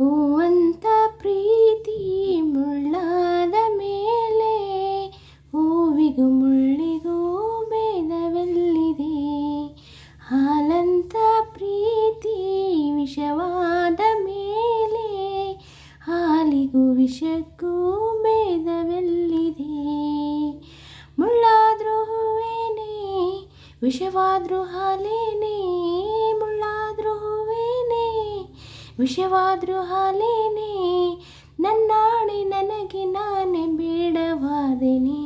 ಹೂವಂತ ಪ್ರೀತಿ ಮುಳ್ಳಾದ ಮೇಲೆ ಹೂವಿಗೂ ಮುಳ್ಳಿಗೂ ಭೇದವೆಲ್ಲಿದೆ. ಹಾಲಂತ ಪ್ರೀತಿ ವಿಷವಾದ ಮೇಲೆ ಹಾಲಿಗೂ ವಿಷಕ್ಕೂ ಭೇದವೆಲ್ಲಿದೆ. ಮುಳ್ಳಾದ್ರೂ ಹೂವೇನೇ, ವಿಷವಾದ್ರೂ ಹಾಲೇನೆ ವಿಷವಾದ್ರೂ ಹಾಲೇನೆ ನನ್ನಾಣೆ ನನಗೆ ನಾನೇ ಬೇಡವಾದೆನೆ.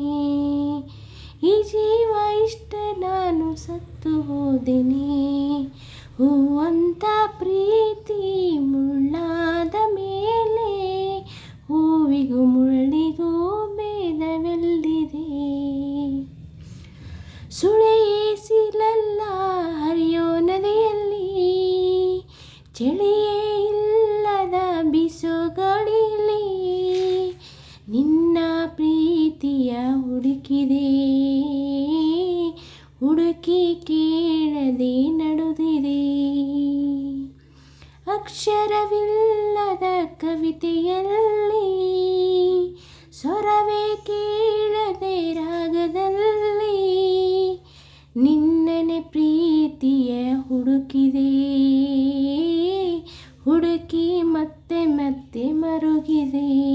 ಈ ಜೀವ ಇಷ್ಟ ನಾನು ಸತ್ತು ಹೋದೆನೆ. ಹೂವಂತ ಪ್ರೀತಿ ಮುಳ್ಳಾದ ಮೇಲೆ, ಹೂವಿಗೂ ಮುಳ್ಳಿಗೂ ಭೇದವೆಲ್ಲಿದೆ? ಸುಳೆಯೇಸಿಲಲ್ಲ ಹರಿಯೋ ನದಿಯಲ್ಲಿ, ಚಳಿಯೇ ಹುಡುಕಿದೆ. ಹುಡುಕಿ ಕೇಳದೆ ನಡೆದಿದೆ. ಅಕ್ಷರವಿಲ್ಲದ ಕವಿತೆಯಲ್ಲಿ ಸ್ವರವೇ ಕೇಳದೆ ರಾಗದಲ್ಲಿ ನಿನ್ನನೆ ಪ್ರೀತಿಯ ಹುಡುಕಿದೆ. ಹುಡುಕಿ ಮತ್ತೆ ಮತ್ತೆ ಮರುಗಿದೆ.